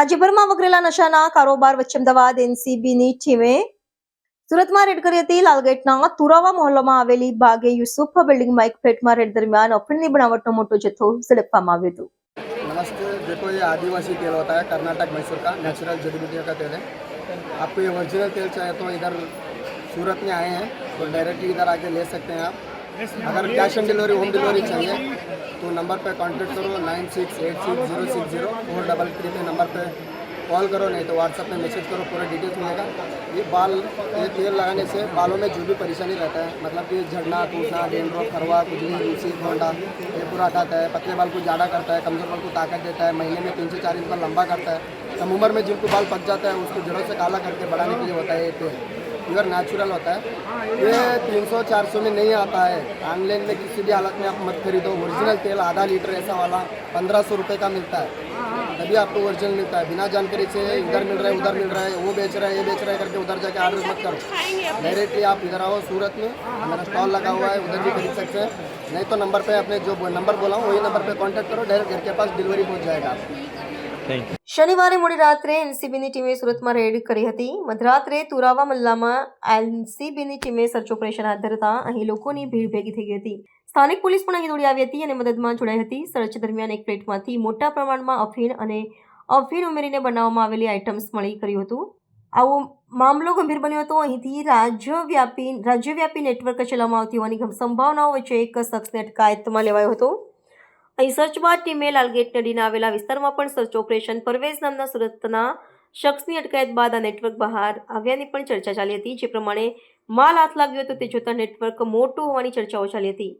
રાજ્યભરમાં વકરેલા નશાના કારોબાર વચ્ચે અમદાવાદ એનસીબીની ટીમે સુરતમાં રેડ કરી હતી લાલગેટના તુરાવા મહોલ્લામાં આવેલી બાગે યુસુફ બિલ્ડિંગમાં એક ફ્લેટમાં રેડ દરમિયાન અફીણની બનાવટનો મોટો જથ્થો ઝડપવામાં આવ્યો હતો नमस्ते देखो ये आदिवासी तेल होता है कर्नाटक मैसूर का नेचुरल जड़ी बूटियों का तेल है आपको ये ओरिजिनल तेल चाहिए तो इधर सूरत में आए हैं तो डायरेक्टली इधर आके ले सकते हैं आप अगर cash on delivery home delivery चाहिए तो नंबर पर कांटेक्ट करो nine six eight six zero six zero four double three पे नंबर पर कॉल करो, नहीं तो व्हाट्सएप में मैसेज करो, पूरा डिटेल्स मिलेगा। ये बाल, ये तेल लगाने से बालों में जो भी परेशानी रहता है मतलब कि झड़ना, टूटना डेंड्रो खरवा खुजली रूसी घोंडा ये पूरा हटाता है, पतले बाल को जाड़ा करता है, कमज़ोर बाल को ताकत देता है, महीने में तीन से चार इंच बाल लंबा करता है कम उम्र में जिनको बाल पक जाता है, उसको जड़ों से काला करके बढ़ाने के लिए होता है ये तेल। प्योर नेचुरल होता है। ये तीन सौ, चार सौ में नहीं आता है। ऑनलाइन में किसी भी हालत में आप मत खरीदो। ओरिजिनल तेल आधा लीटर ऐसा वाला पंद्रह सौ रुपये का मिलता है। तभी आपको ओरिजिनल मिलता है बिना जानकारी से इधर मिल रहा है उधर मिल रहा है वो बेच रहा है ये बेच रहा है करके उधर जाके ऑर्डर मत करो डायरेक्टली आप इधर आओ सूरत में मेरा स्टॉल लगा हुआ है उधर भी खरीद सकते हैं नहीं तो नंबर पे अपने जो नंबर बोला हूँ वही नंबर पे कांटेक्ट करो डायरेक्ट घर के पास डिलीवरी पहुंच जाएगा आपको શનિવારે મોડી રાત્રે એનસીબીની ટીમે સુરતમાં રેડ કરી હતી મધરાત્રે તુરાવા મલ્લામાં એનસીબીની ટીમે સર્ચ ઓપરેશન હાથ ધરતા અહીં લોકોની ભીડ ભેગી થઈ ગઈ હતી સ્થાનિક પોલીસ પણ અહીં દોડી આવી હતી અને મદદમાં જોડાઈ હતી. સર્ચ દરમિયાન એક પ્લેટમાંથી મોટા પ્રમાણમાં અફીણ અને અફીણ ઉમેરીને બનાવવામાં આવેલી આઇટમ્સ મળી કર્યું હતું. આવો મામલો ગંભીર બન્યો હતો. અહીંથી રાજ્યવ્યાપી રાજ્યવ્યાપી નેટવર્ક ચલાવવામાં આવતી હોવાની સંભાવનાઓ વચ્ચે એક શખ્સને અટકાયતમાં લેવાયો હતો. અહીં સર્ચ બાદ ટીમે લાલગેટ નડીના આવેલા વિસ્તારમાં પણ સર્ચ ઓપરેશન પરવેઝ નામના સુરતના શખ્સની અટકાયત બાદ આ નેટવર્ક બહાર આવ્યાની પણ ચર્ચા ચાલી હતી. જે પ્રમાણે માલ હાથ લાગ્યો હતો તે જોતા નેટવર્ક મોટું હોવાની ચર્ચાઓ ચાલી હતી.